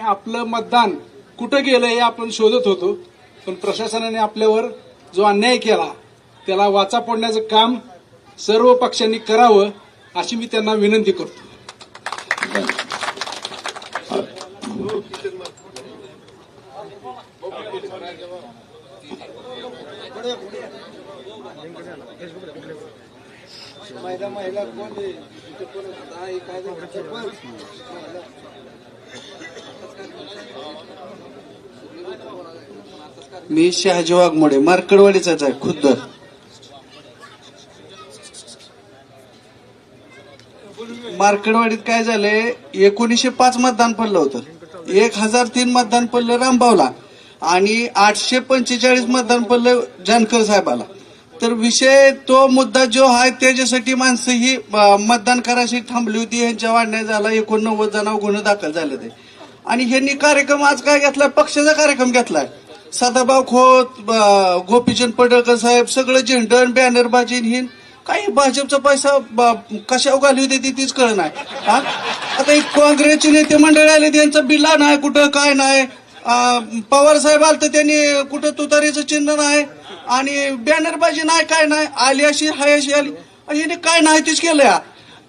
आपलं मतदान कुठं गेलं हे आपण शोधत होतो. पण प्रशासनाने आपल्यावर जो अन्याय केला त्याला वाचा फोडण्याचं काम सर्व पक्षांनी करावं अशी मी त्यांना विनंती करतो. मी शहाजी वाघमोडे मार्कडवाडीचाच आहे खुद्द मार्कडवाडीत काय झालंय? एकोणीसशे पाच मतदान पडलं होतं. एक हजार तीन मतदान पडलं रामभावला आणि आठशे पंचेचाळीस मतदान पडलं जानकर साहेबाला. तर विषय तो मुद्दा जो आहे त्याच्यासाठी माणसं ही मतदान करायची थांबली होती. यांच्या वाढण्यात झाला. एकोणनव्वद जणांवर गुन्हे दाखल झाले ते आणि ह्यांनी कार्यक्रम आज काय घेतलाय? पक्षाचा कार्यक्रम घेतलाय. सदाभाऊ खोत गोपीचंद पडळकर साहेब सगळं झेंडण बॅनरबाजी हिन. काही भाजपचा पैसा ब- कशावर घाली होती ती तीच कळ नाही. हा? आता एक काँग्रेसचे नेते मंडळी आले त्यांचं बिल्ला नाही कुठं काय नाही. पवार साहेब आलं तर त्यांनी कुठं तुतारीचं चिन्ह नाही. आणि बॅनरबाजी नाही काय नाही. आली अशी हाय अशी आली. आणि काय नाही तीच केलं या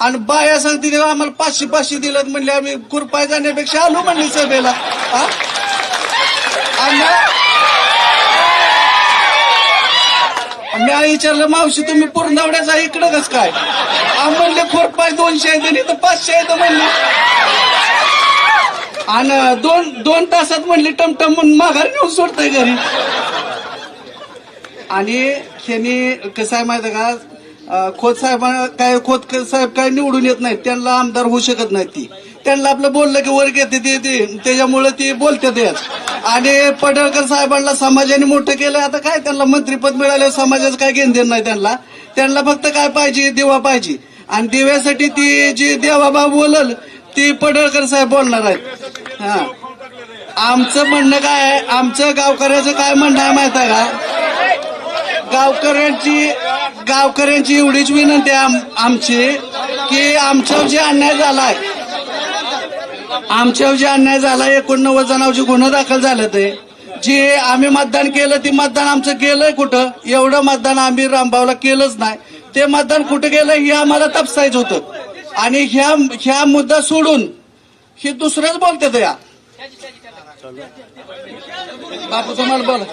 आणि बाया सांगते आम्हाला पाचशे पाचशे दिलं म्हणले आम्ही खुरपाय जाण्यापेक्षा आलो म्हणले सभेला. आणि मी आई विचारलं मावशी तुम्ही पूर्णवड्याचा इकडं कस काय? म्हणले खोरपाय दोनशे आहे दिली तर पाचशे आहे म्हणले. आणि दोन दोन तासात म्हणली टमटम म्हणून माघार नेऊन सोडतंय घरी. आणि ह्यांनी कसं आहे माहिती आहे का? खोत साहेब काय खोत साहेब काय निवडून येत नाहीत त्यांना आमदार होऊ शकत नाहीत ती. त्यांना आपलं बोललं की वर घेते ते ते त्याच्यामुळे ती बोलतात आणि पडळकर साहेबांना समाजाने मोठं केलं आता काय त्यांना मंत्रीपद मिळालं समाजाचं काय घेण देण नाही त्यांना. त्यांना फक्त काय पाहिजे देवा पाहिजे. आणि देव्यासाठी ती जी देवाबा बोलल ती पडळकर साहेब बोलणार आहेत. हा. आमचं म्हणणं काय आहे? आमचं गावकऱ्याचं काय म्हणणं आहे माहिती आहे का? गावकऱ्यांची गावकऱ्यांची एवढीच विनंती आम- आमची की आमच्यावर जे अन्याय झालाय आमच्यावर जे अन्याय झाला एकोणनव्वद जणांची गुन्हा दाखल झाले ते. जे आम्ही मतदान केलं ते मतदान आमचं गेलंय कुठं? एवढं मतदान आम्ही रामभावला केलंच नाही. ते मतदान कुठं गेलं हे आम्हाला तपसायचं होतं. आणि ह्या ह्या मुद्दा सोडून हे दुसरंच बोलते या. बापू तुम्हाला बोला.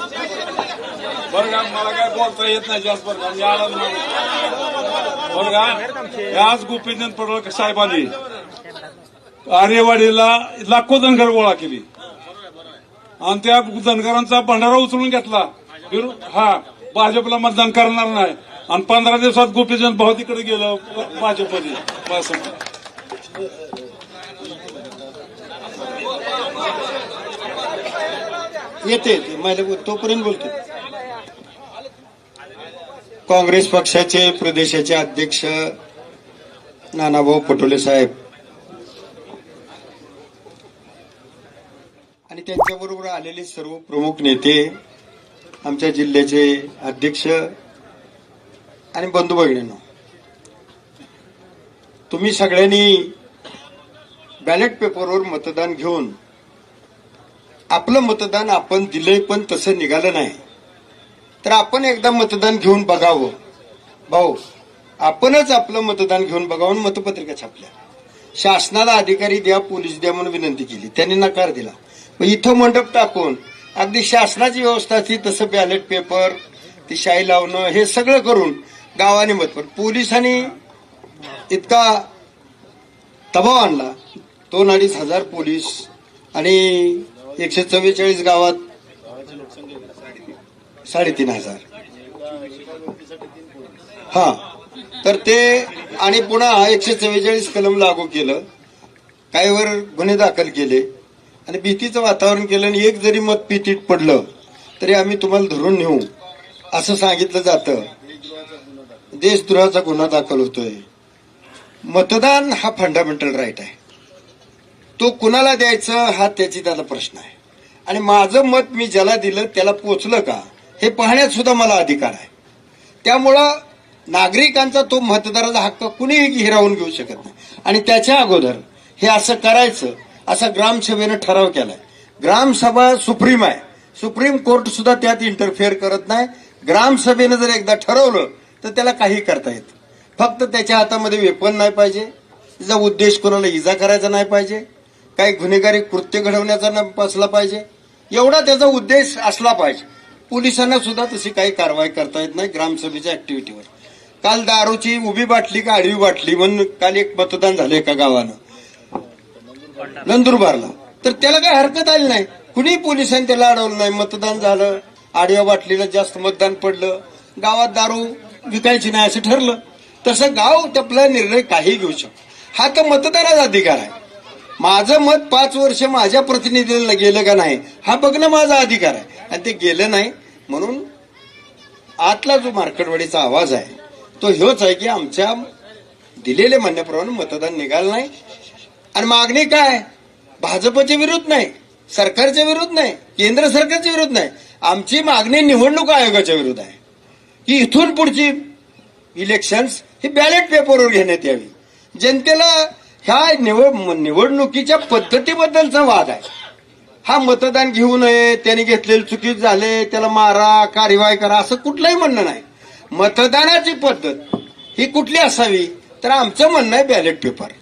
बरं का मला काय बोलता येत नाही जास्त बरं का आला बरं का? आज गोपीचंद पडळकर साहेबांनी आर्यवाडीला लाखो धनगर गोळा केली. आणि त्या धनगरांचा भंडारा उचलून घेतला. हा भाजपला मतदान करणार नाही. आणि पंधरा दिवसात गोपीचंद भाऊ तिकडे गेलं भाजपमध्ये. येते येते. मला तोपर्यंत बोलतो. काँग्रेस पक्षाचे प्रदेशाचे अध्यक्ष नानाभाऊ पटोले साहेब. आणि त्यांच्याबरोबर आलेले सर्व प्रमुख नेते आमच्या जिल्ह्याचे अध्यक्ष आणि बंधू भगिनींनो तुम्ही सगळ्यांनी बॅलेट पेपरवर मतदान घेऊन आपलं मतदान आपण दिलंय पण तसं निघालं नाही. तर आपण एकदा मतदान घेऊन बघावं. भाऊ आपणच आपलं मतदान घेऊन बघावं मतपत्रिका छापल्या. शासनाला अधिकारी द्या पोलीस द्या म्हणून विनंती केली. त्यांनी नकार दिला. मग इथं मंडप टाकून अगदी शासनाची व्यवस्था ती तसं बॅलेट पेपर ती शाई लावणं हे सगळं करून गावाने मत पोलिसांनी इतका दबाव आणला. दोन अडीच हजार पोलीस आणि एकशे चव्वेचाळीस गावात साडेतीन हजार. हा. तर ते आणि पुन्हा एकशे चव्वेचाळीस कलम लागू केलं. काहीवर गुन्हे दाखल केले. आणि भीतीचं वातावरण केलं आणि एक जरी मत पीतीत पडलं तरी आम्ही तुम्हाला धरून नेऊ असं सांगितलं जातं. देशद्रोहाचा गुन्हा दाखल होतोय. मतदान हा फंडामेंटल राईट आहे. तो कुणाला द्यायचं हा त्याची त्याला प्रश्न आहे. आणि माझं मत मी ज्याला दिलं त्याला पोचलं का? हे पाहण्यात सुद्धा मला अधिकार आहे. त्यामुळं नागरिकांचा तो मतदाराचा हक्क कुणीही हिरावून घेऊ शकत नाही. आणि त्याच्या अगोदर हे असं करायचं असा ग्रामसभेनं ठराव केलाय. ग्रामसभा सुप्रीम आहे. सुप्रीम कोर्ट सुद्धा त्यात इंटरफेअर करत नाही. ग्रामसभेनं जर एकदा ठरवलं तर त्याला काही करता येत. फक्त त्याच्या हातामध्ये वेपन नाही पाहिजे. तिचा उद्देश कोणाला इजा करायचा नाही पाहिजे. काही गुन्हेगारी कृत्य घडवण्याचा न असला पाहिजे. एवढा त्याचा उद्देश असला पाहिजे. पोलिसांना सुद्धा तशी काही कारवाई करता येत नाही ग्रामसभेच्या ऍक्टिव्हिटीवर काल दारूची उभी बाटली का आडवी बाटली म्हणून काल एक मतदान झालं एका गावानं. नंदुरबारला. तर त्याला काही हरकत आली नाही. कुणी पोलिसांनी त्याला अडवलं नाही. मतदान झालं. आडव्या बाटलीला जास्त मतदान पडलं. गावात दारू विकायची नाही असं ठरलं. तसं गाव आपला निर्णय काही घेऊ शकतो हा तर मतदानाचा अधिकार आहे. माझं मत पाच वर्ष माझ्या प्रतिनिधीला गेलं का नाही हा बघणं माझा अधिकार आहे. आणि ते गेलं नाही. म्हणून आतला जो मार्केटवाडीचा आवाज आहे तो ह्योच आहे की आमच्या दिलेल्या म्हणण्याप्रमाणे मतदान निघालं नाही. आणि मागणी काय? भाजपच्या विरुद्ध नाही सरकारच्या विरुद्ध नाही केंद्र सरकारच्या विरुद्ध नाही. आमची मागणी निवडणूक आयोगाच्या विरुद्ध आहे. की इथून पुढची इलेक्शन्स ही बॅलेट पेपरवर घेण्यात यावी. जनतेला ह्या निवड निवडणुकीच्या पद्धतीबद्दलचा वाद आहे. हा मतदान घेऊ नये त्याने घेतलेले चुकीत झाले त्याला मारा कार्यवाही करा असं कुठलंही म्हणणं नाही. मतदानाची पद्धत ही कुठली असावी तर आमचं म्हणणं आहे बॅलेट पेपर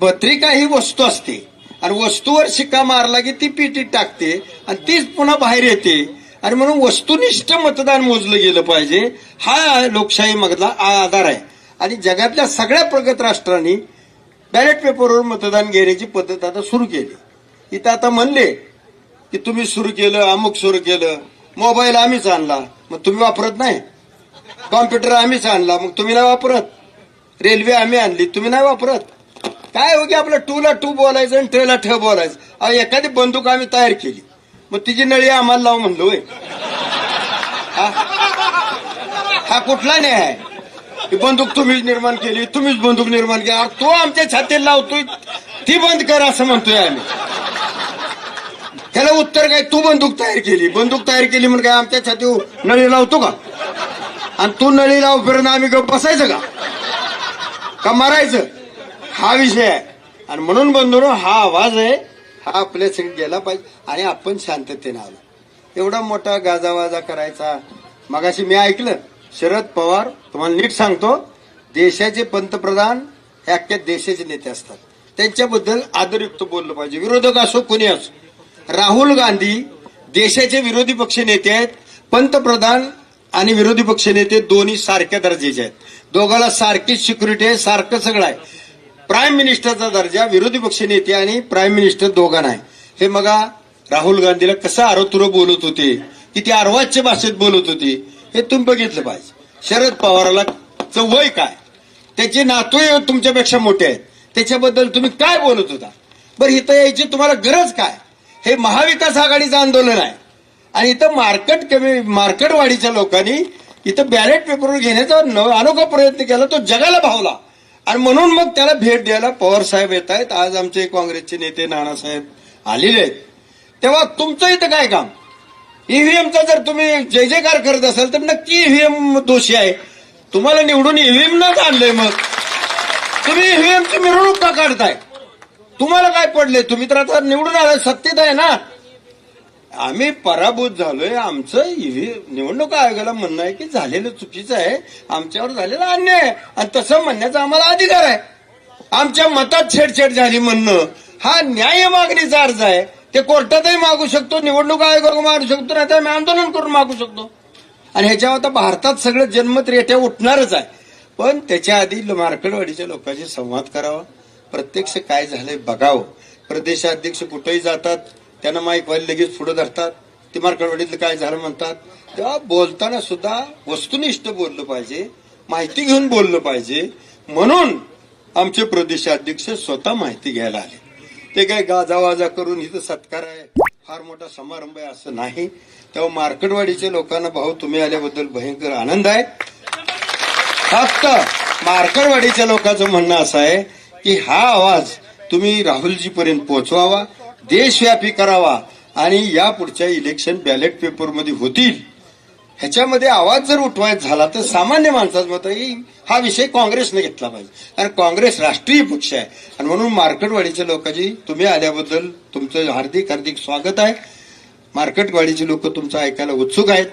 पत्रिका ही वस्तू असते आणि वस्तूवर शिक्का मारला की ती पेटीत टाकते आणि तीच पुन्हा बाहेर येते. आणि म्हणून वस्तुनिष्ठ मतदान मोजलं गेलं पाहिजे हा लोकशाही मधला आधार आहे. आणि जगातल्या सगळ्या प्रगत राष्ट्रांनी बॅलेट पेपरवर मतदान घेण्याची पद्धत आता सुरू केली. इथं आता म्हणले की तुम्ही सुरू केलं अमुक सुरू केलं. मोबाईल आम्हीच आणला. मग तुम्ही वापरत नाही. कॉम्प्युटर आम्हीच आणला. मग तुम्ही नाही वापरत. रेल्वे आम्ही आणली. तुम्ही नाही वापरत. काय हो की आपलं टूला टू बोलायचं आणि ट्रेला ठ बोलायचं? अहो एखादी बंदूक आम्ही तयार केली. मग तिची नळी आम्हाला लावू म्हणलो होय. हा? कुठला नाही आहे? बंदूक तुम्हीच निर्माण केली तुम्हीच बंदूक निर्माण केली. तो आमच्या छातीला लावतोय. ती बंद कर असं म्हणतोय आम्ही. त्याला उत्तर काय? तू बंदूक तयार केली. बंदूक तयार केली म्हणून काय आमच्या छाती नळी लावतो का? आणि तू नळी लावपर्यंत आम्ही गप बसायचं का? का मारायचं? हा विषय आहे. आणि म्हणून बंधू हा आवाज आहे हा आपल्यासाठी गेला पाहिजे आणि आपण शांततेने आलो. एवढा मोठा गाजावाजा करायचा. मगाशी मी ऐकलं शरद पवार तुम्हाला नीट सांगतो देशाचे पंतप्रधान हे अख्ख्या देशाचे नेते असतात. त्यांच्याबद्दल आदरयुक्त बोललं पाहिजे. विरोधक असो कोणी असो. राहुल गांधी देशाचे विरोधी पक्ष नेते आहेत पंतप्रधान आणि विरोधी पक्ष नेते दोन्ही सारख्या दर्जाचे आहेत. दोघाला सारखीच सिक्युरिटी आहे सारखं सगळं आहे. प्राईम मिनिस्टरचा दर्जा विरोधी पक्ष नेते आणि प्राईम मिनिस्टर दोघांना आहे. हे मगा राहुल गांधीला कसं आरोतुरो बोलत होते किती अर्वाच्य भाषेत बोलत होते हे तुम्ही बघितलं पाहिजे. शरद पवाराला वय काय? त्याचे नातू तुमच्यापेक्षा मोठे आहेत. त्याच्याबद्दल तुम्ही काय बोलत होता? बरं इथं यायची तुम्हाला गरज काय? हे महाविकास आघाडीचं आंदोलन आहे. आणि इथं मार्केट कमी मार्केटवाडीच्या लोकांनी इथं बॅलेट पेपरवर घेण्याचा न- अनोखा प्रयत्न केला तो जगाला भावला. आणि म्हणून मग त्याला भेट द्यायला पवार साहेब येत आहेत. आज आमचे काँग्रेसचे नेते नानासाहेब आलेले आहेत. तेव्हा तुमचं इथं काय काम? ईव्हीएमचा जर तुम्ही जय जयकार करत असाल तर नक्की ईव्हीएम दोषी आहे. तुम्हाला निवडून ईव्हीएम नच आणलंय मग. तुम्ही ईव्हीएमची मिरवणूक का काढताय? तुम्हाला काय पडले तुम्ही तर आता निवडून आलाय सत्तेत आहे ना. आम्ही पराभूत झालोय. आमचं निवडणूक आयोगाला म्हणणं आहे की झालेलं चुकीचं आहे. आमच्यावर झालेला अन्याय आहे. आणि तसं म्हणण्याचा आम्हाला अधिकार आहे. आमच्या मतात छेडछेड झाली म्हणणं. हा न्याय मागणीचा अर्ज आहे. ते कोर्टातही मागू शकतो निवडणूक आयोगावर मागू शकतो नाही तर आम्ही आंदोलन करून मागू शकतो. आणि ह्याच्यावर आता भारतात सगळं जन्मत रेट्या उठणारच आहे. पण त्याच्या आधी मार्केटवाडीच्या लोकांशी संवाद करावा. प्रत्यक्ष काय झालंय बघावं. प्रदेशाध्यक्ष कुठेही जातात त्यांना माईक व्हायला लगेच पुढे धरतात. ते मार्कडवाडीतलं काय झालं म्हणतात. तेव्हा बोलताना सुद्धा वस्तुनिष्ठ बोललं पाहिजे माहिती घेऊन बोललं पाहिजे. म्हणून आमचे प्रदेशाध्यक्ष स्वतः माहिती घ्यायला आले. ते काय गाजावाजा करून इथं सत्कार आहे फार मोठा समारंभ आहे असं नाही. तेव्हा मार्केटवाडीच्या लोकांना भाऊ तुम्ही आल्याबद्दल भयंकर आनंद आहे. फक्त मार्कडवाडीच्या लोकांचं म्हणणं असं आहे की हा आवाज तुम्ही राहुलजी पर्यंत पोहोचवावा देशव्यापी करावा आणि या पुढच्या इलेक्शन बॅलेट पेपरमध्ये होतील. ह्याच्यामध्ये आवाज जर उठवायचा झाला तर सामान्य माणसाचं मत आहे हा विषय काँग्रेसने घेतला पाहिजे. कारण काँग्रेस राष्ट्रीय पक्ष आहे. आणि म्हणून मार्केटवाडीच्या लोकांची तुम्ही आल्याबद्दल तुमचं हार्दिक हार्दिक स्वागत आहे. मार्केटवाडीचे लोक तुमचं ऐकायला उत्सुक आहेत.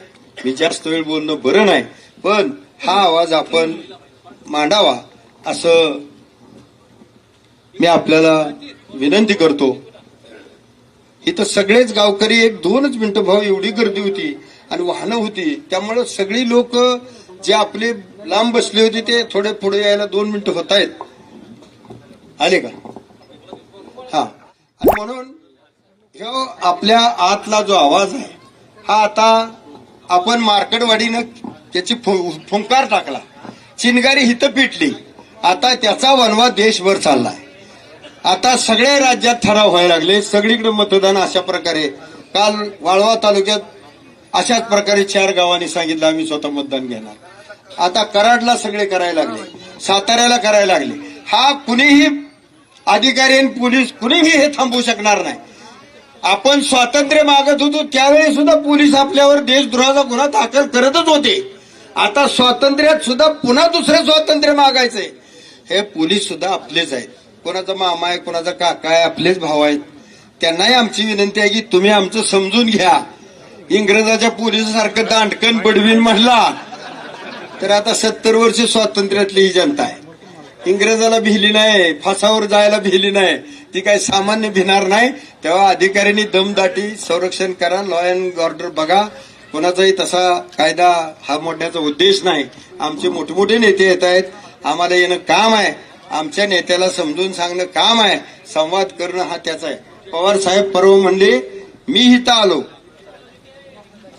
मी जास्त वेळ बोलणं बरं नाही. पण हा आवाज आपण मांडावा असं मी आपल्याला विनंती करतो इथं सगळेच गावकरी एक दोनच मिनिटं भाऊ एवढी गर्दी होती आणि वाहनं होती. त्यामुळे सगळी लोक जे आपले लांब बसले होते ते थोडे पुढे यायला दोन मिनिटं होत आहेत. आले का? हा. आणि म्हणून ह्यो आपल्या आतला जो आवाज आहे हा आता आपण मार्केटवाडीनं त्याची फु- फुंकार टाकला. चिनगारी हिथं पिटली. आता त्याचा वनवा देशभर चाललाय. आता सगळ्या राज्यात ठराव व्हायला लागले. सगळीकडे मतदान अशा प्रकारे. काल वाळवा तालुक्यात अशाच प्रकारे चार गावांनी सांगितलं आम्ही स्वतः मतदान घेणार. आता कराडला सगळे करायला लागले. साताऱ्याला करायला लागले. हा कुणीही अधिकारी आणि पोलीस कुणीही हे थांबवू शकणार नाही. आपण स्वातंत्र्य मागत होतो त्यावेळी सुद्धा पोलीस आपल्यावर देशद्रोहाचा गुन्हा दाखल करतच होते. आता स्वातंत्र्यात सुद्धा पुन्हा दुसरं स्वातंत्र्य मागायचंय. हे पोलीस सुद्धा आपलेच आहेत. कोणाचा मामा आहे कोणाचा काका आहे आपलेच भाऊ आहेत. त्यांनाही आमची विनंती आहे की तुम्ही आमचं समजून घ्या. इंग्रजाच्या पोलिसासारखं दांडकन बडवीन म्हणला तर आता सत्तर वर्ष स्वातंत्र्यातली ही जनता आहे. इंग्रजाला भिली नाही फासावर जायला भिली नाही ती काही सामान्य भिणार नाही. तेव्हा अधिकाऱ्यांनी दमदाटी संरक्षण करा लॉ अँड ऑर्डर बघा. कोणाचाही तसा कायदा हा मोडण्याचा उद्देश नाही. आमचे मोठे मोठे नेते येत आहेत आम्हाला येणं काम आहे. आमच्या नेत्याला समजून सांगणं काम आहे. संवाद करणं हा त्याचा आहे. पवार साहेब परवा म्हणले मी इथं आलो.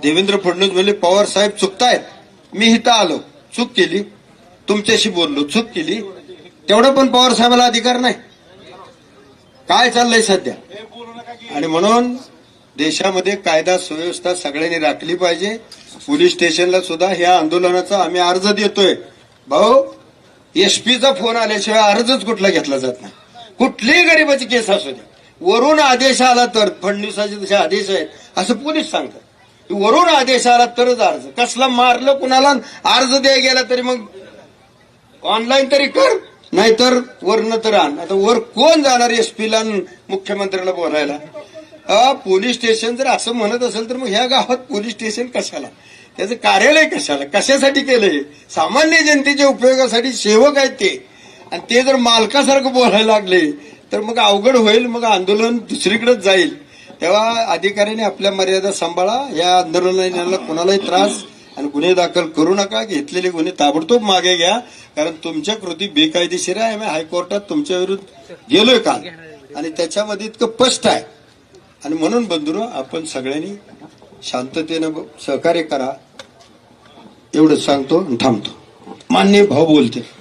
देवेंद्र फडणवीस म्हणले पवार साहेब चुकतायत. मी हिता आलो. चूक केली. तुमच्याशी बोललो. चूक केली. तेवढं पण पवार साहेबाला अधिकार नाही. काय चाललंय सध्या? आणि म्हणून देशामध्ये कायदा सुव्यवस्था सगळ्यांनी राखली पाहिजे. पोलीस स्टेशनला सुद्धा ह्या आंदोलनाचा आम्ही अर्ज देतोय. भाऊ एसपीचा फोन आल्याशिवाय अर्जच कुठला घेतला जात नाही. कुठलीही गरीबाची केस असू द्या वरून आदेश आला तर फडणवीसाचे जसे आदेश आहेत असं पोलीस सांगतात. वरून आदेश आला तरच अर्ज. कसला मारलं कुणाला अर्ज द्या गेला तरी मग ऑनलाईन तरी कर नाहीतर वरनं तर आण. आता वर कोण जाणार एसपीला मुख्यमंत्र्याला बोलायला? पोलीस स्टेशन जर असं म्हणत असेल तर मग ह्या गावात पोलीस स्टेशन कशाला? त्याचं कार्यालय कशाला? कशासाठी केलंय? सामान्य जनतेच्या उपयोगासाठी सेवक आहेत ते. आणि ते जर मालकासारखं बोलायला लागले तर मग अवघड होईल मग आंदोलन दुसरीकडेच जाईल. तेव्हा अधिकाऱ्याने आपल्या मर्यादा सांभाळा या आंदोलनाला कोणालाही त्रास आणि गुन्हे दाखल करू नका घेतलेले गुन्हे ताबडतोब मागे घ्या कारण तुमच्या कृती बेकायदेशीर आहे. आम्ही हायकोर्टात तुमच्या विरुद्ध गेलोय काल. आणि त्याच्यामध्ये इतकं स्पष्ट आहे. आणि म्हणून बंधुरो आपण सगळ्यांनी शांततेनं सहकार्य करा. एवढंच सांगतो आणि थांबतो. मान्य भाऊ बोलते